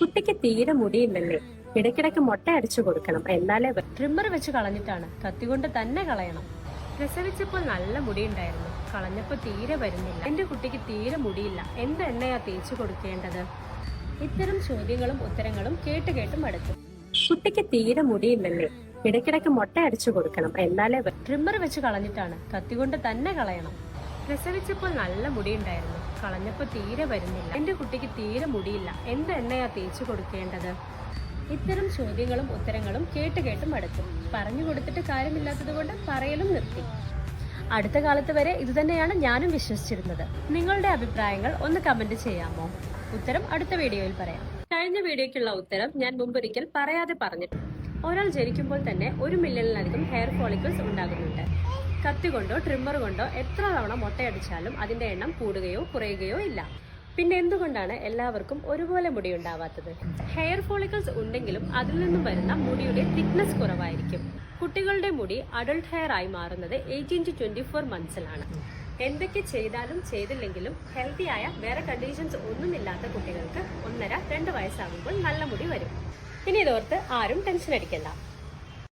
കുട്ടിക്ക് തീരെ മുടിയില്ലല്ലേ? ഇടയ്ക്കിടയ്ക്ക് മുട്ട അടിച്ചു കൊടുക്കണം. എന്നാലേ ട്രിമ്മർ വെച്ച് കളഞ്ഞിട്ടാണ്. കത്തികൊണ്ട് തന്നെ കളയണം. പ്രസവിച്ചപ്പോൾ നല്ല മുടിയുണ്ടായിരുന്നു. കളഞ്ഞപ്പോൾ തീരെ വരുന്നില്ല. എന്റെ കുട്ടിക്ക് തീരെ മുടിയില്ല. എന്ത് എണ്ണയാ തേച്ചു കൊടുക്കേണ്ടത്? ഇത്തരം ചോദ്യങ്ങളും ഉത്തരങ്ങളും കേട്ട് കേട്ട് മടുത്തു. കുട്ടിക്ക് തീരെ മുടിയില്ലല്ലേ? ഇടയ്ക്കിടയ്ക്ക് മുട്ട അടിച്ചു കൊടുക്കണം. എന്നാലേ ട്രിമ്മർ വെച്ച് കളഞ്ഞിട്ടാണ്. കത്തികൊണ്ട് തന്നെ കളയണം. പ്രസവിച്ചപ്പോൾ നല്ല മുടിയുണ്ടായിരുന്നു. കളഞ്ഞപ്പോൾ തീരെ വരുന്നില്ല. എന്റെ കുട്ടിക്ക് തീരെ മുടിയില്ല. എന്ത് എണ്ണയാ തേച്ചു കൊടുക്കേണ്ടത്? ഇത്തരം ചോദ്യങ്ങളും ഉത്തരങ്ങളും കേട്ട് കേട്ട് മടുത്തു. പറഞ്ഞു കൊടുത്തിട്ട് കാര്യമില്ലാത്തതുകൊണ്ട് പറയലും നിർത്തി. അടുത്ത കാലത്ത് വരെ ഇതുതന്നെയാണ് ഞാനും വിശ്വസിച്ചിരുന്നത്. നിങ്ങളുടെ അഭിപ്രായങ്ങൾ ഒന്ന് കമന്റ് ചെയ്യാമോ? ഉത്തരം അടുത്ത വീഡിയോയിൽ പറയാം. കഴിഞ്ഞ വീഡിയോക്കുള്ള ഉത്തരം ഞാൻ മുമ്പൊരിക്കൽ പറയാതെ പറഞ്ഞിട്ടുണ്ട്. ഒരാൾ ജനിക്കുമ്പോൾ തന്നെ ഒരു മില്യണിലധികം ഹെയർ ഫോളിക്കിൾസ് ഉണ്ടാകുന്നുണ്ട്. കത്തി കൊണ്ടോ ട്രിമ്മർ കൊണ്ടോ എത്ര തവണ മുട്ടയടിച്ചാലും അതിന്റെ എണ്ണം കൂടുകയോ കുറയുകയോ ഇല്ല. പിന്നെ എന്തുകൊണ്ടാണ് എല്ലാവർക്കും ഒരുപോലെ മുടി ഉണ്ടാവാത്തത്? ഹെയർ ഫോളിക്കിൾസ് ഉണ്ടെങ്കിലും അതിൽ നിന്നും വരുന്ന മുടിയുടെ തിക്നെസ് കുറവായിരിക്കും. കുട്ടികളുടെ മുടി അഡൾട്ട് ഹെയർ ആയി മാറുന്നത് എയ്റ്റീൻ ടു ട്വന്റി ഫോർ മന്ത്സിലാണ് എന്തൊക്കെ ചെയ്താലും ചെയ്തില്ലെങ്കിലും ഹെൽത്തി ആയ വേറെ കണ്ടീഷൻസ് ഒന്നുമില്ലാത്ത കുട്ടികൾക്ക് ഒന്നര രണ്ട് വയസ്സാകുമ്പോൾ നല്ല മുടി വരും. ഇനി ഇതോർത്ത് ആരും ടെൻഷൻ അടിക്കണ്ട.